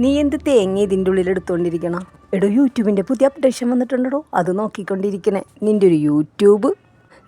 നീ എന്ത് തേങ്ങ ഇതിന്റെ ഉള്ളിൽ എടുത്തുകൊണ്ടിരിക്കണം എടോ യൂട്യൂബിന്റെ പുതിയ അപ്ഡേഷൻ വന്നിട്ടുണ്ടോ അത് നോക്കിക്കൊണ്ടിരിക്കണേ. നിന്റെ ഒരു യൂട്യൂബ്.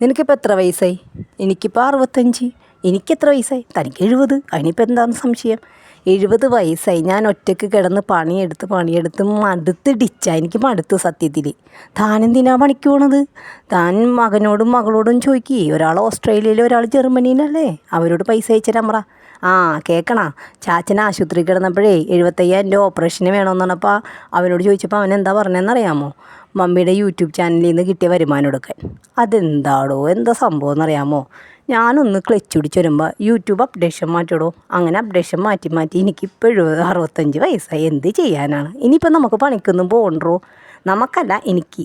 നിനക്കിപ്പോൾ എത്ര വയസ്സായി? എനിക്കിപ്പോൾ അറുപത്തഞ്ച്. എനിക്കെത്ര വയസ്സായി? തനിക്ക് എഴുപത്. അതിനിപ്പോൾ എന്താണ് സംശയം? എഴുപത് വയസ്സായി. ഞാൻ ഒറ്റയ്ക്ക് കിടന്ന് പണിയെടുത്ത് പണിയെടുത്ത് മടുത്ത് ഡിച്ച എനിക്ക് മടുത്ത് സത്യത്തിൽ. താനെന്തിനാ പണിക്ക് പോണത്? താൻ മകനോടും മകളോടും ചോദിക്കേ. ഒരാൾ ഓസ്ട്രേലിയയിൽ ഒരാൾ ജർമ്മനിയിലല്ലേ? അവരോട് പൈസ അയച്ചുതരാൻ പറ ആ കേൾക്കണ ചാച്ചൻ ആശുപത്രി കിടന്നപ്പോഴേ എഴുപത്തയ്യായിരം രൂപ ഓപ്പറേഷന് വേണമെന്ന് പറഞ്ഞപ്പോൾ അവനോട് ചോദിച്ചപ്പോൾ അവൻ എന്താ പറഞ്ഞതെന്നറിയാമോ മമ്മിയുടെ യൂട്യൂബ് ചാനലിൽ നിന്ന് കിട്ടിയ വരുമാനം എടുക്കാൻ. അതെന്താടോ? എന്താ സംഭവം എന്നറിയാമോ? ഞാനൊന്ന് ക്ലച്ച് പിടിച്ച് വരുമ്പോൾ യൂട്യൂബ് അപ്ഡേഷൻ മാറ്റിടോ അങ്ങനെ അപ്ഡേഷൻ മാറ്റി മാറ്റി എനിക്കിപ്പോഴും അറുപത്തഞ്ച് വയസ്സായി. എന്ത് ചെയ്യാനാണ്? ഇനിയിപ്പോൾ നമുക്ക് പണിക്കൊന്നും പോകണ്ടോ? നമുക്കല്ല എനിക്ക്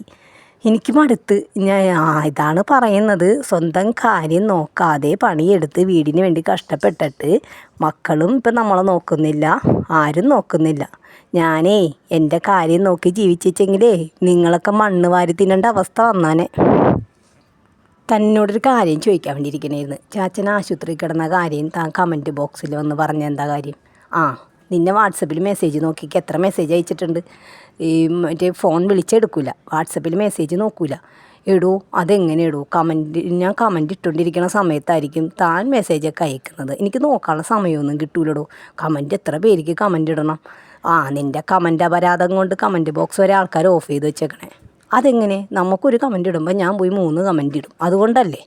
എനിക്ക് മടുത്ത് ഞാൻ ഇതാണ് പറയുന്നത്. സ്വന്തം കാര്യം നോക്കാതെ പണിയെടുത്ത് വീടിന് വേണ്ടി കഷ്ടപ്പെട്ടിട്ട് മക്കളും ഇപ്പം നമ്മളെ നോക്കുന്നില്ല ആരും നോക്കുന്നില്ല. ഞാനേ എന്റെ കാര്യം നോക്കി ജീവിച്ചെങ്കിലേ നിങ്ങളൊക്കെ മണ്ണ് വാരി തിന്നേണ്ട അവസ്ഥ വന്നാനെ. തന്നോടൊരു കാര്യം ചോദിക്കാൻ വേണ്ടിയിരിക്കണായിരുന്നു. ചാച്ചൻ ആശുപത്രി കിടന്ന കാര്യം താൻ കമന്റ് ബോക്സിൽ വന്ന് പറഞ്ഞ എന്താ കാര്യം? ആ നിന്നെ വാട്സപ്പിൽ മെസ്സേജ് നോക്കിക്ക്. എത്ര മെസ്സേജ് അയച്ചിട്ടുണ്ട്? ഈ മറ്റേ ഫോൺ വിളിച്ചെടുക്കില്ല വാട്സപ്പിൽ മെസ്സേജ് നോക്കൂല. എടോ അതെങ്ങനെ ഇടൂ കമന്റ് ഞാൻ കമന്റ് ഇട്ടുകൊണ്ടിരിക്കുന്ന സമയത്തായിരിക്കും താൻ മെസ്സേജൊക്കെ അയക്കുന്നത്. എനിക്ക് നോക്കാനുള്ള സമയമൊന്നും കിട്ടൂലടോ. കമന്റ് എത്ര പേർക്ക് കമന്റ് ഇടണം? ആ നിന്റെ കമന്റ് അപരാധം കൊണ്ട് കമന്റ് ബോക്സ് വരെ ആൾക്കാർ ഓഫ് ചെയ്ത് വെച്ചേക്കണേ. അതെങ്ങനെ? നമുക്കൊരു കമന്റ് ഇടുമ്പോൾ ഞാൻ പോയി മൂന്ന് കമന്റ് ഇടും. അതുകൊണ്ടല്ലേ?